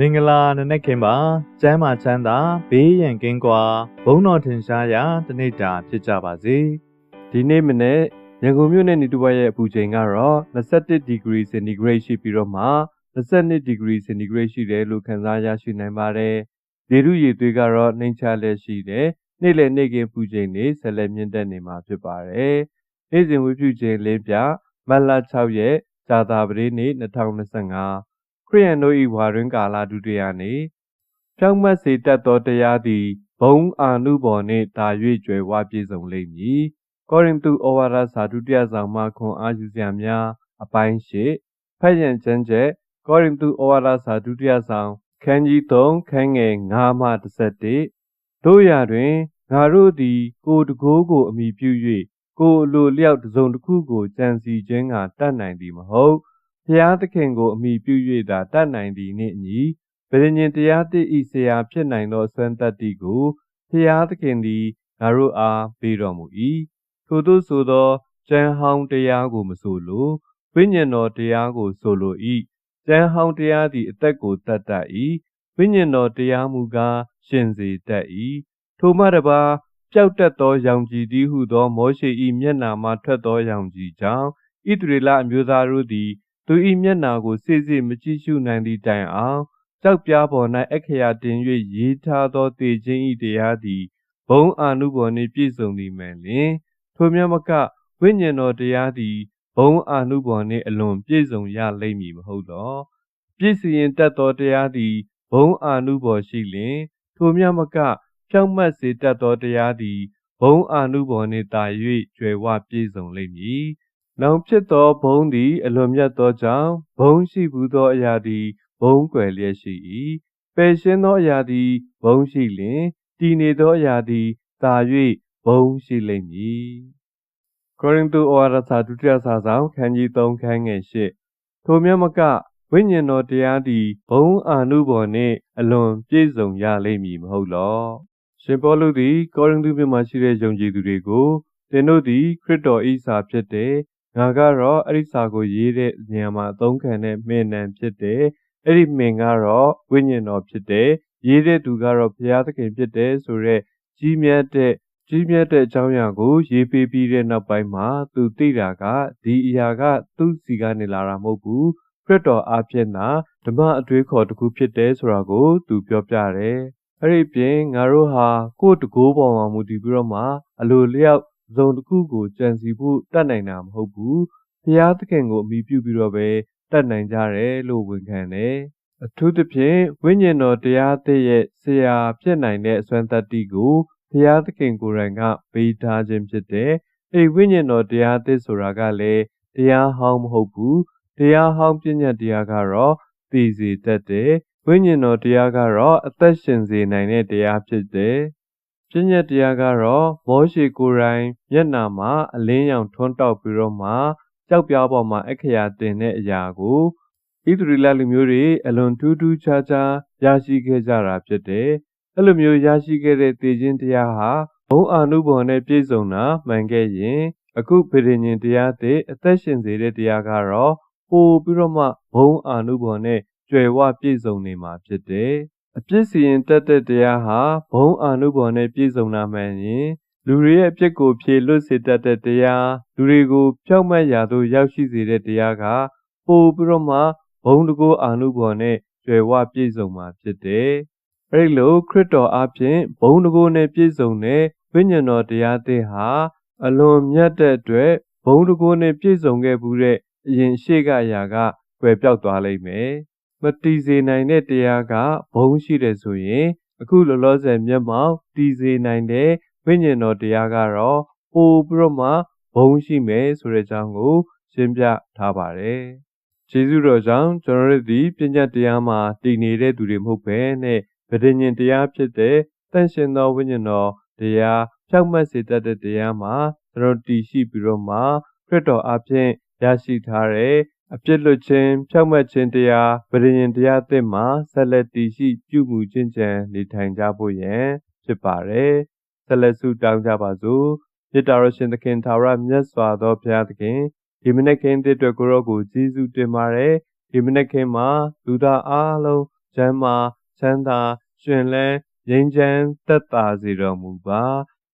မင်္ဂလာနနက်ခင်းပါကျမ်းမာချမ်းသာဘေးရန်ကင်းကွာဘုံတော်ထင်ရှားရာတနေ့တာဖြစ်ကြပါစေဒီနေ့မနေ့ရန်ကုန်မြို့နယ်နေတူဘရဲ့အပူချိန်ကတော့21 degree centigrade ရှိပြီးတော့မှ22 degree centigrade ရှိတယ်လို့ခန့်စားရရှိနိုင်ပါတယ်။ရေထုရည်သွေးကတော့နှိမ်ချလက်ရှိတယ်။နေ့လယ်နေ့ကင်းပူချိန်နေဆက်လက်မြင့်တက်နေမှာဖြစ်ပါတယ်။နေ့စဉ်ဝေးပြုချိန်လင်းပြမတ်လ6ရက်ဇာတာပတိနေ့2025 ခရစ်ယာန်တို့၏ဝါတွင်ကာလဒုတိယနေ့ဖြောင့်မတ်စေတတ်သောတရားသည်ဘုံအာနုဘော်နှင့်တာ၍ကျွယ်ဝပြည့်စုံလိမ့်မည်။ကောရိန္သုဩဝါဒစာဒုတိယဆောင်မှခွန်အားယူစရာများအပိုင်းရှိဖတ်ရန်ကျမ်းချက်ကောရိန္သုဩဝါဒစာဒုတိယဆောင်ခန်းကြီး3ခန်းငယ်9မှ11တို့ရာတွင်ငါတို့သည် ကိုယ်တကိုးကိုအမိပြု၍ကိုယ်အလိုလျောက်တစ်စုံတစ်ခုကိုကြံစီခြင်းကတတ်နိုင်သည်မဟုတ် ဖျားသခင်ကိုအမိပြု၍သာတတ်နိုင်သည်နှင့်အညီဗြိဉ္ဉ်တရားတိဤဆရာဖြစ်နိုင်သောဆွမ်းတတ္တိကိုဖျားသခင်သည်ငါတို့အားပေးတော်မူ၏ထို့သောဆိုသောကျမ်းဟောင်းတရားကိုမဆိုလိုဝိညာဉ်တော်တရားကိုဆိုလို၏ကျမ်းဟောင်းတရားသည်အသက်ကိုတတ်တတ်၏ဝိညာဉ်တော်တရားမူကားရှင်စေတတ်၏ထိုမှတပါပျောက်တတ်သောရောင်ကြည်သည်ဟုသောမောရှေ၏မျက်နာမှထွက်သောရောင်ကြည်ကြောင့်ဣသရေလအမျိုးသားတို့သည် သူ၏မျက်နာကိုစိစိမကြည့်ရှုနိုင်သည့်တိုင်အောင်ကြောက်ပြားပေါ်၌အခရာတင်၍ရေးထားသောတေခြင်း၏တရားသည်ဘုံအာနုဘော်နှင့်ပြည့်စုံသည်မှန်လျင်ထိုမြတ်မကဝိညာဉ်တော်တရားသည်ဘုံအာနုဘော်နှင့်အလွန်ပြည့်စုံရလိမ့်မည်မဟုတ်တော့ပြည့်စုံရင်တတ်သောတရားသည်ဘုံအာနုဘော်ရှိလျင်ထိုမြတ်မကဖြောင့်မတ်စေတတ်သောတရားသည်ဘုံအာနုဘော်နှင့်တာ၍ကျွယ်ဝပြည့်စုံလိမ့်မည်။ နောင်ဖြစ်သောဘုံသည် အလွန်မြတ်သောကြောင့်ဘုံရှိဘူးသောအရာသည်ဘုံကွယ်လျက်ရှိ၏။ပယ်ရှင်းသောအရာသည်ဘုံရှိလျင်တည်နေသောအရာသည်တာ၍ဘုံရှိလိမ့်မည်။ကောရိန္သုဩဝါဒစာဒုတိယစာဆောင်ခန်းကြီး3ခန်းငယ်8ထိုမြတ်မကဝိညာဉ်တော်တရားသည်ဘုံအာနုဘော်နှင့်အလွန်ပြည့်စုံရလိမ့်မည်မဟုတ်လောရှင်ပေါလုသည် ကောရိန္သုမြို့မှာရှိတဲ့ယုံကြည်သူတွေကိုသင်တို့သည်ခရစ်တော်၏စာဖြစ်တဲ့ ငါကတော့အဲ့ဒီစာကိုရေးတဲ့နေရာမှာအသုံးခံတဲ့မင်းနံဖြစ်တဲ့အဲ့ဒီမင်းကတော့ဝိညာဉ်တော်ဖြစ်တဲ့ရေးတဲ့သူကတော့ဘုရားသခင်ဖြစ်တဲ့ဆိုရက်ကြီးမြတ်တဲ့ကြီးမြတ်တဲ့အကြောင်းအရာကို ရေးပေးပြီးတဲ့နောက်ပိုင်းမှာသူသိတာကဒီအရာကသူ့စီကနေလာတာမဟုတ်ဘူးခရစ်တော်အားဖြင့်သာဓမ္မအတွေးခေါ်တစ်ခုဖြစ်တယ်ဆိုတာကို သူပြောပြတယ်အဲ့ဒီပြင်ငါတို့ဟာကိုယ့်တကိုးပေါ်မှာမူတည်ပြီးတော့မှအလိုလျောက် ဇုံတစ်ခုကိုကြံစီဖို့တတ်နိုင်တာမဟုတ်ဘူး။ဘုရားသခင်ကိုအမိပြုပြီးတော့ပဲတတ်နိုင်ကြတယ်လို့ဝန်ခံတယ်။အထူးသဖြင့်ဝိညာဉ်တော်တရားသစ်ရဲ့ဆရာဖြစ်နိုင်တဲ့အစွမ်းတတ္တိကိုဘုရားသခင်ကိုယ်တိုင်ကပေးထားခြင်းဖြစ်တယ်။အဲဒီဝိညာဉ်တော်တရားသစ်ဆိုတာကလည်းတရားဟောင်းမဟုတ်ဘူး။တရားဟောင်းပြည့်ညတ်တရားကတော့သိစေတတ်တယ်။ဝိညာဉ်တော်တရားကတော့အသက်ရှင်စေနိုင်တဲ့တရားဖြစ်တယ်။ ပြည့်ညတ်တရားကတော့မောရှေကိုယ်တိုင်မျက်နာမှာအလင်းရောင်ထွန်းတောက်ပြီးတော့မှကြောက်ပြားပေါ်မှာအခရာတင်တဲ့အရာကိုဣသရေလလူမျိုးတွေအလွန်ထူးထူးခြားခြားရရှိခဲ့ကြတာဖြစ်တယ်။အဲ့လိုမျိုးရရှိခဲ့တဲ့သေခြင်းတရားဟာဘုံအာနုဘော်နဲ့ပြည့်စုံတာမှန်ခဲ့ရင်အခုဗေဒဉ္တရားတဲ့အသက်ရှင်စေတဲ့တရားကတော့ပို့ပြီးတော့မှဘုံအာနုဘော်နဲ့ကျွယ်ဝပြည့်စုံနေမှာဖြစ်တယ်။ အပြစ်စီရင်တတ်တဲ့တရားဟာဘုံအာနုဘော်နဲ့ပြည့်စုံတာမှန်ရင်လူတွေရဲ့အပြစ်ကိုဖြေလွတ်စေတတ်တဲ့တရားလူတွေကိုဖြောက်မတ်ရာသို့ရောက်ရှိစေတဲ့တရားကပို့ပြီးတော့မှဘုံတကိုးအာနုဘော်နဲ့ကျွယ်ဝပြည့်စုံမှာဖြစ်တယ်။အဲဒီလိုခရစ်တော်အပြင်ဘုံတကိုးနဲ့ပြည့်စုံတဲ့ဝိညာဉ်တော်တရားသစ်ဟာအလွန်မြတ်တဲ့အတွက်ဘုံတကိုးနဲ့ပြည့်စုံခဲ့မှုတဲ့အရင်ရှေ့ကအရာကကွယ်ပြောက်သွားလိမ့်မယ်။မ တည်စေနိုင်တဲ့တရားကဘုံရှိတယ်ဆိုရင် အခုလောလောဆယ်မျက်မှောက်တည်စေနိုင်တဲ့ဝိညာဉ်တော်တရားကတော့ပို့ပြီးတော့မှဘုံရှိမယ်ဆိုတဲ့အကြောင်းကို ရှင်းပြထားပါတယ်။ကျေးဇူးတော်ကြောင့်ကျွန်တော်တို့ဒီပညာတရားမှာတည်နေတဲ့သူတွေမဟုတ်ဘဲနဲ့ဗဒဉ္ဉင်တရားဖြစ်တဲ့တန်ရှင်သောဝိညာဉ်တော်တရားဖြောက်မှတ်စေတတ်တဲ့တရားမှာကျွန်တော်တည်ရှိပြီးတော့မှခရစ်တော်အဖင်ရရှိထားတဲ့ အပြစ်လွတ်ခြင်းဖြောက်မှတ်ခြင်းတရားဗဒဉ္ဉင်တရားအသစ်မှာဆက်လက်တည်ရှိပြုမှုခြင်းချံနေထိုင်ကြဖို့ရန်ဖြစ်ပါတယ်။ဆက်လက်ဆုတောင်းကြပါစို့။မြတ်တော်ရှင်သခင်သာရမြတ်စွာသောဘုရားသခင်ဒီမနေ့ခင်းတဲ့အတွက်ကိုရောကိုကျေးဇူးတင်ပါတယ်ဒီမနေ့ခင်းမှာလူသားအားလုံးကျမ်းမာချမ်းသာရှင်လန်းငြိမ်းချမ်းသက်သာစေတော်မူပါ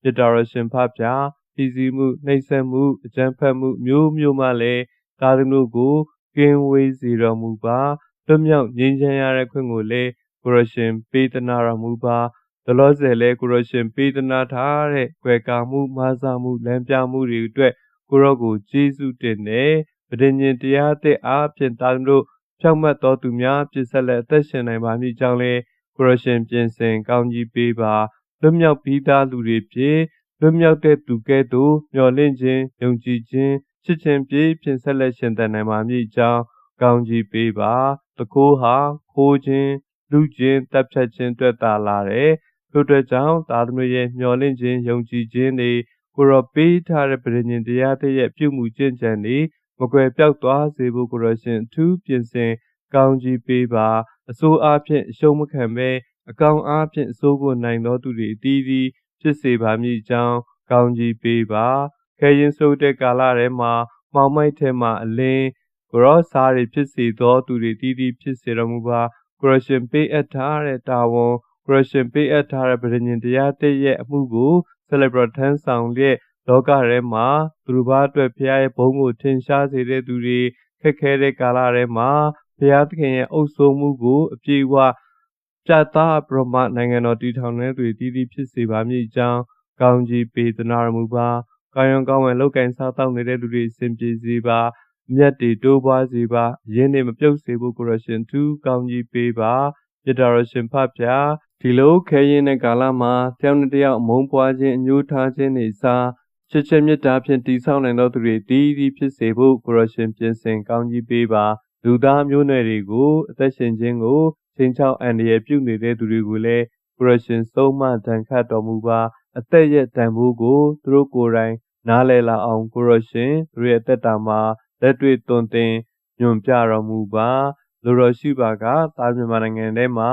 မြတ်တော်ရှင်ဖဖျားပြည်စည်းမှုနှိမ့်ဆက်မှုအကြံဖက်မှုမျိုးမျိုးမှလည်း ကာသနုကိုကင်းဝေးစေတော်မူပါလွတ်မြောက်ငြိမ်းချမ်းရတဲ့ခွင့်ကိုလည်းကိုရရှင်ပေးသနာတော်မူပါဒလောဆယ်လဲကိုရရှင်ပေးသနာထားတဲ့ကွယ်ကာမှုမာစာမှုလမ်းပြမှုတွေအတွက်ကိုရောကိုကျေးဇူးတင်တယ်ဗဒင်ញင်တရားတဲ့အားဖြင့်တာတို့ဖြောက်မှတ်တော်သူများပြစ်ဆက်လက်အသက်ရှင်နိုင်ပါမည်ကြောင်းလဲကိုရရှင်ပြင်ဆင်ကောင်းကြီးပေးပါလွတ်မြောက်ပြီးသားလူတွေဖြစ်လွတ်မြောက်တဲ့သူကဲ့သို့မျှော်လင့်ခြင်းယုံကြည်ခြင်း ချစ်ခြင်းပြည့်ဖြင့်ဆက်လက်ရှင်သန်နိုင်ပါမည်ကြောင်းကောင်းကြီးပေးပါတကိုးဟာခိုးခြင်းလူချင်းတပ်ဖြတ်ခြင်းတွေ့တာလာတယ်ထို့အတွက်ကြောင့်သာသမဏေရဲ့မျှော်လင့်ခြင်းယုံကြည်ခြင်းတွေကိုရောပေးထားတဲ့ပြည်ညင်တရားတဲ့ရဲ့ပြုမှုကျင့်ကြံတွေမကွယ်ပြောက်သွားစေဖို့ကိုရောရှင်အထူးပြင်ဆင်ကောင်းကြီးပေးပါအစိုးအားဖြင့်အရှုံးမခံဘဲအကောင်အားဖြင့်အစိုးကိုနိုင်သောသူတွေအသီးသီးဖြစ်စေပါမည်ကြောင်းကောင်းကြီးပေးပါ ခဲရင်ဆိုးတဲ့ကာလထဲမှာမှောင်မိုက်ထဲမှာအလင်းကိုရောစားတွေဖြစ်စေသောသူတွေတည်တည်ဖြစ်စေတော်မူပါကိုရရှင်ပေးအပ်ထားတဲ့တာဝန်ကိုရရှင်ပေးအပ်ထားတဲ့ဗြညင်တရားတည့်ရဲ့အမှုကိုဆက်လက်ပြီးထမ်းဆောင်လျက်လောကထဲမှာသူတို့ဘာအတွက်ဖခင်ရဲ့ဘုန်းကိုထင်ရှားစေတဲ့သူတွေခက်ခဲတဲ့ကာလထဲမှာဘုရားသခင်ရဲ့အုပ်စိုးမှုကိုအပြည့်အဝပြသပြမနိုင်ငံတော်တည်ထောင်တဲ့သူတည်တည်ဖြစ်စေပါမည်ကြောင်းကောင်းကြီးပေးသနာတော်မူပါ ကောင်းရန်ကောင်းဝင်လောက်ကင်စားတောက်နေတဲ့လူတွေအစဉ်ပြေစေပါမြတ်တွေတိုးပွားစေပါရင်းနေမပြုတ်စေဖို့ကိုရရှင်သူကောင်းကြီးပေးပါပြတော်ရရှင်ဖဖျားဒီလိုခဲရင်တဲ့ကာလမှာတယောက်နဲ့တယောက်အမုန်းပွားခြင်းအညှိုးထားခြင်းတွေစားချစ်ချင်းမေတ္တာဖြင့်တည်ဆောက်နိုင်သောသူတွေတည်တည်ဖြစ်စေဖို့ကိုရရှင်ပြင်ဆင်ကောင်းကြီးပေးပါလူသားမျိုးနွယ်တွေကိုအသက်ရှင်ခြင်းကိုချင်းချောက်အန္တရာယ်ပြုနေတဲ့သူတွေကိုလည်းကိုရရှင်ဆုံးမတန်ခတ်တော်မူပါ အသက်ရဲ့တန်ဖိုးကိုသူတို့ကိုယ်တိုင်နားလည်လာအောင်ကိုရရှင်သူရဲ့အသက်တာမှာလက်တွေ့တွင်တင်ညွန်ပြတော်မူပါလူတော်ရှိပါကတာမြန်မာနိုင်ငံထဲမှာ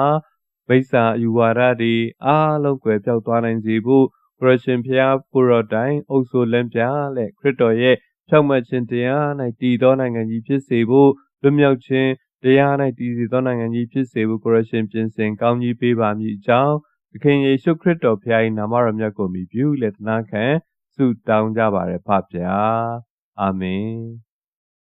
ဗိဆာယူဝါဒတွေအားလုံးကွယ်ပြောက်သွားနိုင်စေဖို့ခရရှင်ဖျားကိုရောတိုင်အုပ်ဆိုလန်းပြလက်ခရစ်တော်ရဲ့ဖြောက်မှတ်ခြင်းတရား၌တည်သောနိုင်ငံကြီးဖြစ်စေဖို့လွတ်မြောက်ခြင်းတရား၌တည်စေသောနိုင်ငံကြီးဖြစ်စေဖို့ကိုရရှင်ပြင်ဆင်ကောင်းကြီးပေးပါမည်အကြောင်း သခင်ယေရှုခရစ်တော်ဖျား၏နာမတော်မြတ်ကိုမြည်ပြုလက်သနာခံဆုတောင်းကြပါရဖဗျာအာမင်